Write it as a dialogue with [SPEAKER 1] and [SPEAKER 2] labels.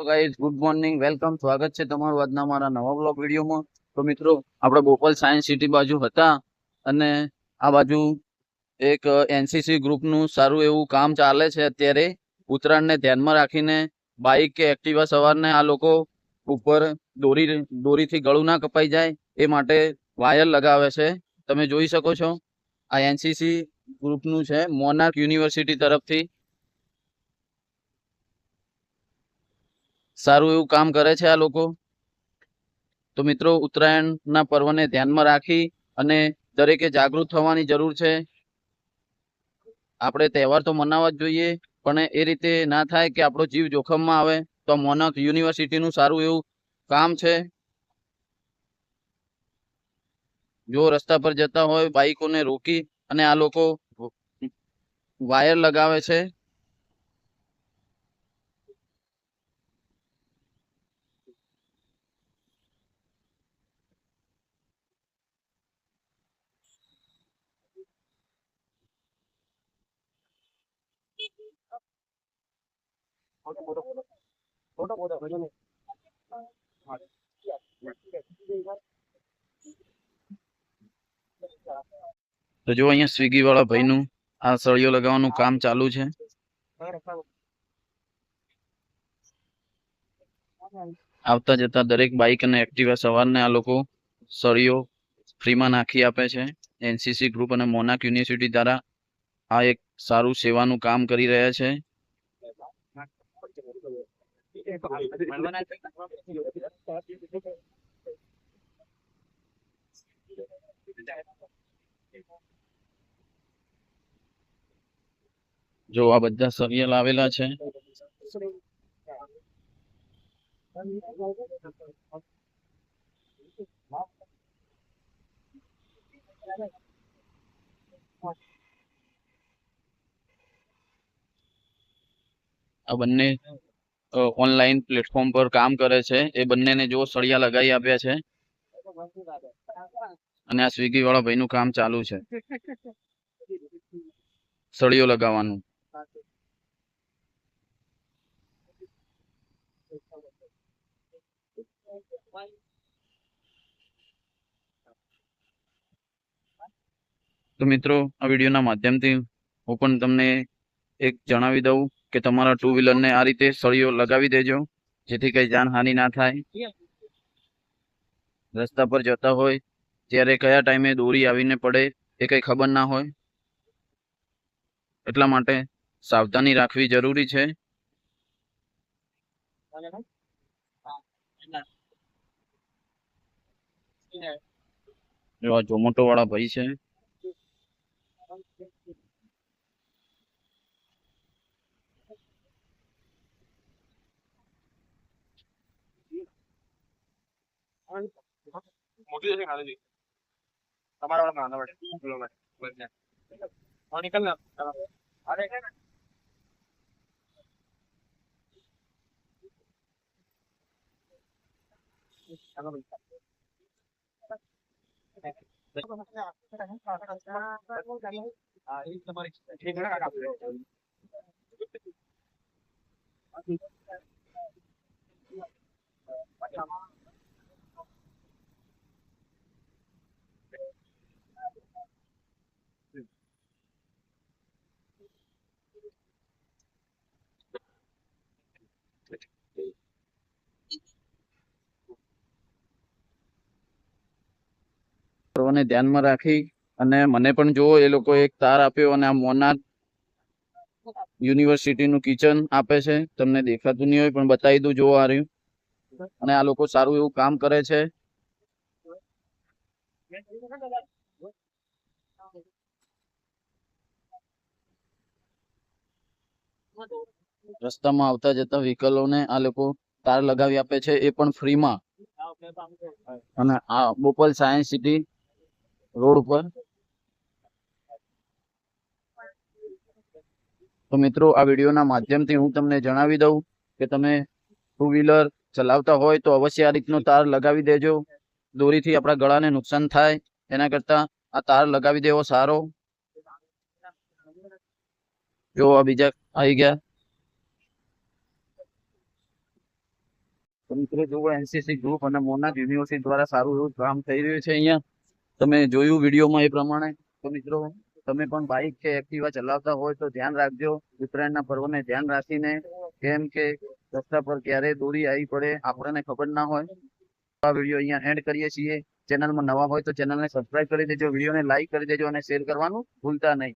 [SPEAKER 1] તો guys good morning welcome સ્વાગત છે તમારું આજના મારા નવા બ્લોગ વિડીયોમાં. તો મિત્રો, આપણે બોપલ સાયન્સ સિટી બાજુ હતા અને આ બાજુ એક એનસીસી ગ્રુપનું સારું એવું કામ ચાલે છે અત્યારે. ઉત્તરાયણને ધ્યાનમાં રાખીને બાઇક કે એક્ટિવા સવારને આ લોકો ઉપર દોરી, દોરીથી ગળું ના કપાઈ જાય એ માટે વાયર લગાવે છે. તમે જોઈ શકો છો. આ એનસીસી ગ્રુપનું છે મોનાર્ક યુનિવર્સિટી તરફથી. સારું એવું કામ કરે છે આ લોકો? તો મિત્રો, ઉત્તરાયણના પર્વને ધ્યાનમાં રાખી અને દરેકે જાગૃત થવાની જરૂર છે. આપણે તહેવાર તો મનાવવા જ જોઈએ, પણ એ રીતે ના થાય કે આપણો જીવ જોખમમાં આવે, તો મોનક યુનિવર્સિટીનું સારું એવું કામ છે. જો રસ્તા પર જતા હોય બાઈકોને રોકી અને આ લોકો વાયર લગાવે છે તો જો અહીંયા સ્વિગી વાળા ભાઈનું આ સળિયો લગાવવાનું કામ ચાલુ છે. આવતા જતા દરેક બાઇક અને એક્ટિવા સવારને આ લોકો સળિયો ફ્રીમાં નાખી આપે છે. એનસીસી ગ્રુપ અને મોનાક યુનિવર્સિટી દ્વારા આ એક સારું સેવાનું કામ કરી રહ્યા છે. જો આ બધા સરિયલ આવેલા છે. આ બંને ઓનલાઈન પ્લેટફોર્મ પર કામ કરે છે. એ બંનેને જો સળિયા લગાવી આપ્યા છે. અને આ સ્વિગી વાળા ભાઈનું કામ ચાલુ છે. સળિયો લગાવવાનું. તો મિત્રો, આ વિડીયોના માધ્યમથી હું પણ તમને એક જણાવી દઉં. કે તમારા ટુ વ્હીલરને આ રીતે સળીઓ લગાવી દેજો, જેથી કઈ જાનહાનિ ના થાય. રસ્તા પર જતા હોય, ત્યારે કયા ટાઈમે દોરી આવીને પડે એ કઈ ખબર ના હોય. એટલા માટે સાવધાની રાખવી જરૂરી છે. જો આ ઝોમેટો વાળા ભાઈ છે.
[SPEAKER 2] મોટી જશે ખાલી. તમારા વાળા નાના પડે બોલો બંને. હા નીકળ ના. અરે.
[SPEAKER 1] સર્વને ધ્યાનમાં રાખી અને મને પણ જો એ લોકો એક તાર આપ્યો અને આ મોનાર યુનિવર્સિટીનું કિચન આપે છે. તમને દેખાતું નહીં હોય, પણ બતાવી દઉં, જોવા રહ્યું. અને આ લોકો સારું એવું કામ કરે છે. રસ્તામાં આવતા જતા વ્હીકલોને આ લોકો તાર લગાવી આપે છે. એ પણ ફ્રીમાં. અને આ બોપલ સાયન્સ સિટી રોડ ઉપર. તો મિત્રો, આ વિડીયોના માધ્યમથી હું તમને જણાવી દઉં કે તમે ટુ વ્હીલર ચલાવતા હોય તો અવશ્ય આ રીતનો તાર લગાવી દેજો. દોરીથી આપણા ગળાને નુકસાન થાય. એના કરતા આ તાર લગાવી દેવો સારો. જો આ બીજા આવી ગયા. મિત્રો, જુઓ એનસીસી ગ્રુપ અને મોના યુનિવર્સિટી દ્વારા સારું એવું કામ થઈ રહ્યું છે અહીંયા. તમે જોયું વિડીયોમાં એ પ્રમાણે? તો મિત્રો, તમે પણ બાઇક કે એક્ટિવા ચલાવતા હોય તો ધ્યાન રાખજો. ઉત્તરાયણના પર્વને ધ્યાન રાખીને, કેમ કે રસ્તા પર ક્યારે દોરી આવી પડે, આપણને ખબર ના હોય. આ વીડિયો અહીંયા એન્ડ કરીએ છીએ. ચેનલમાં નવા હોય તો ચેનલને સબસ્ક્રાઇબ કરી દેજો, વિડીયોને લાઇક કરી દેજો અને શેર કરવાનું ભૂલતા નહીં.